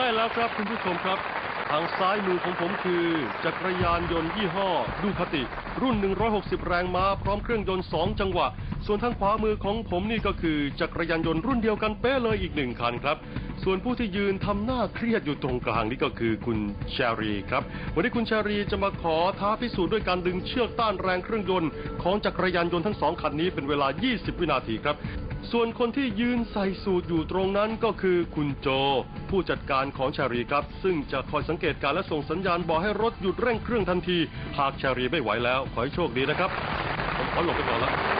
ช่แล้วครับคุณผู้ชมครับ ทางซ้ายมือของผมคือ จักรยานยนต์ยี่ห้อ ดูคาติ รุ่น 160 แรงม้า พร้อมเครื่องยนต์ 2 จังหวะ ส่วนทางขวามือของผมนี่ก็คือ จักรยานยนต์รุ่นเดียวกันเป๊ะเลยอีกหนึ่งคันครับ ส่วนผู้ที่ยืนทำหน้าเครียดอยู่ตรงกลางนี่ก็คือคุณแชรีครับ วันนี้คุณแชรีจะมาขอท้าพิสูจน์ด้วยการดึงเชือกต้านแรงเครื่องยนต์ของจักรยานยนต์ทั้งสองคันนี้เป็นเวลา 20 วินาทีครับ ส่วนคนที่ยืนใส่สูตรอยู่ตรงนั้นก็คือคุณโจ ผู้จัดการของชารีครับ ซึ่งจะคอยสังเกตการและส่งสัญญาณบอกให้รถหยุดเร่งเครื่องทันที หากชารีไม่ไหวแล้ว ขอให้โชคดีนะครับ ผมขอหลบไปก่อนแล้ว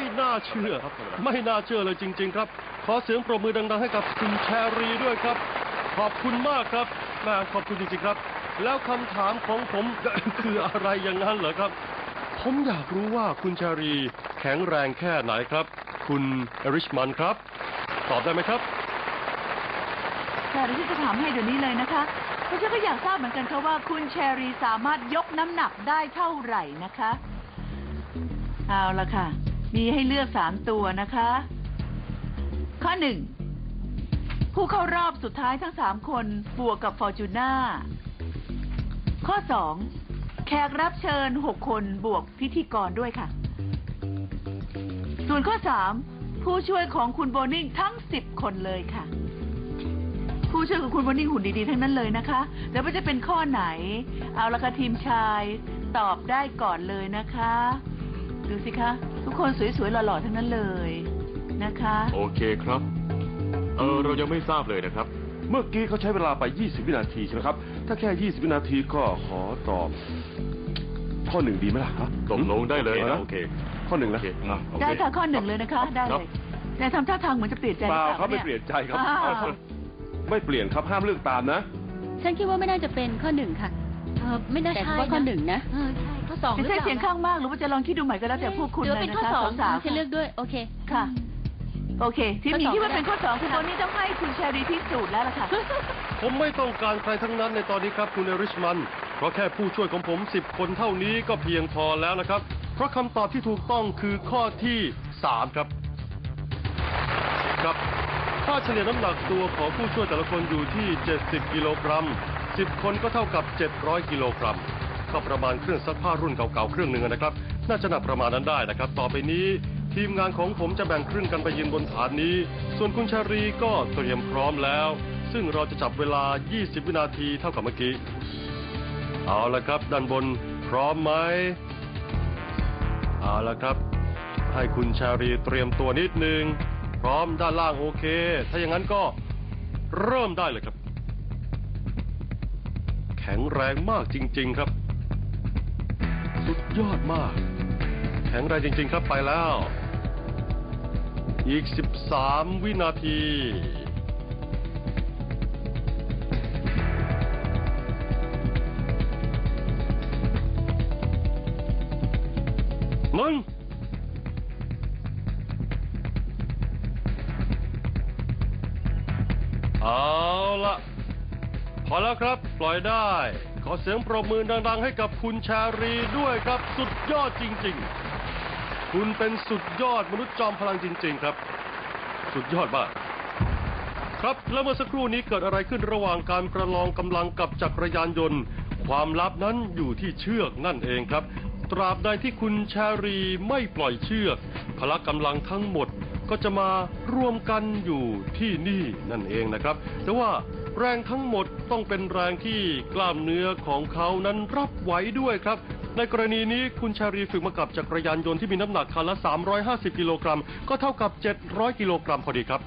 ไม่น่าเชื่อครับไม่น่าเชื่อเลยจริง ๆ ครับ ขอเสียงปรบมือดัง ๆ ให้กับคุณแชรีด้วยครับ ขอบคุณมากครับแม่ขอบคุณจริงๆครับ แล้วคำถามของผม คืออะไรอย่างนั้นเหรอครับ ผมอยากรู้ว่าคุณแชรีแข็งแรงแค่ไหนครับ คุณเอริชมันครับ ตอบได้ไหมครับ แต่ที่จะถามให้เดี๋ยวนี้เลยนะคะเพราะฉันก็อยากทราบเหมือนกันค่ะว่าคุณแชรีสามารถยกน้ำหนักได้เท่าไหร่นะคะ เอาละค่ะ มีให้เลือกสามตัวนะคะ ข้อหนึ่งผู้เข้ารอบสุดท้ายทั้งสามคนบวกกับฟอร์จูน่าข้อสองแขกรับเชิญหกคนบวกพิธีกรด้วยค่ะ ส่วนข้อสามผู้ช่วยของคุณโบนิ่งทั้งสิบคนเลยค่ะ ผู้ช่วยของคุณโบนิ่งหุ่นดีๆทั้งนั้นเลยนะคะ แล้วว่าจะเป็นข้อไหน เอาละค่ะทีมชาย ตอบได้ก่อนเลยนะคะ ดูสิคะ ทุกคนสวยๆหล่อๆทั้งนั้นเลยนะคะ โอเคครับ เออเรายังไม่ทราบเลยนะครับ เมื่อกี้เขาใช้เวลาไป 20 วินาทีใช่ไหมครับ ถ้าแค่ 20 วินาทีก็ขอตอบ ข้อหนึ่งดีไหมล่ะฮะตกลงได้เลยนะโอโอเคเค ข้อหนึ่งโอนะเคอะโอเค ได้ค่ะข้อหนึ่งเลยนะคะ ได้ครัเลบยแต่ทำท่าทางเหมือนจะเปลี่ยนใจเปล่าหรือเขาไม่นี่เปลี่ยนใจครับอ้าวไม่เปลี่ยนครับห้ามเลือกตามนะ ฉันคิดว่าไม่น่าจะเป็นข้อหนึ่งค่ะ เออไม่น่าแต่ใช่ว่าข้อหนึ่งนะ เออใช่ข้อ สองหจะรือเปใช้ล่าเสียงข้างมากหรือว่าจะลองคิดดูใหม่ก็แล้วแต่พวกคุณหรือเลเป็ยนนะข้อคะสองสาวๆฉันเลือกด้วย โอเค ค่ะ โอเค ทีมหญิงข้อสองคิดว่าเป็นก็ได้ข้อสองคุณค่ะโบนี่ต้องให้คุณแชรีพิสูจน์แล้วล่ะค่ะ ผมไม่ต้องการใครทั้งนั้นในตอนนี้ครับคุณเอริชมัน เพราะแค่ผู้ช่วยของผม 10 คนเท่านี้ก็เพียงพอแล้วนะครับ เพราะคำตอบที่ถูกต้องคือข้อที่ 3 ครับ ครับค่าเฉลี่ยน้ำหนักตัวของผู้ช่วยแต่ละคนอยู่ที่ 70 กิโลกรัม 10 คนก็เท่ากับ 700 กิโลกรัม ก็ประมาณเครื่องซักผ้ารุ่นเก่าๆเครื่องหนึ่งนะครับ น่าจะหนักประมาณนั้นได้นะครับ ต่อไปนี้ ทีมงานของผมจะแบ่งครึ่งกันไปยืนบนฐานนี้ ส่วนคุณชารีก็เตรียมพร้อมแล้ว ซึ่งเราจะจับเวลา 20 วินาทีเท่ากับเมื่อกี้ เอาละครับ ด้านบนพร้อมไหมเอาละครับ ให้คุณชารีเตรียมตัวนิดนึง พร้อมด้านล่างโอเค ถ้าอย่างนั้นก็เริ่มได้เลยครับ แข็งแรงมากจริง ๆ ครับ สุดยอดมาก แข็งแรงจริง ๆ ครับไปแล้ว อีก 13 วินาทีหนึ่งเอาละพอแล้วครับ ปล่อยได้ ขอเสียงปรบมือดังๆให้กับคุณชารีด้วยครับสุดยอดจริง ๆ คุณเป็นสุดยอดมนุษย์จอมพลังจริง ๆ ครับ สุดยอดมากครับแล้วเมื่อสักครู่นี้เกิดอะไรขึ้นระหว่างการประลองกำลังกับจักรยานยนต์ ความลับนั้นอยู่ที่เชือกนั่นเองครับ ตราบใดที่คุณแชรีไม่ปล่อยเชือก พละกำลังทั้งหมดก็จะมารวมกันอยู่ที่นี่นั่นเองนะครับ แต่ว่า แรงทั้งหมดต้องเป็นแรงที่กล้ามเนื้อของเขานั้นรับไหวด้วยครับ ในกรณีนี้คุณชารีฝึกมากับจักรยานยนต์ที่มีน้ำหนักคันละ 350 กิโลกรัม ก็เท่ากับ 700 กิโลกรัมพอดีครับ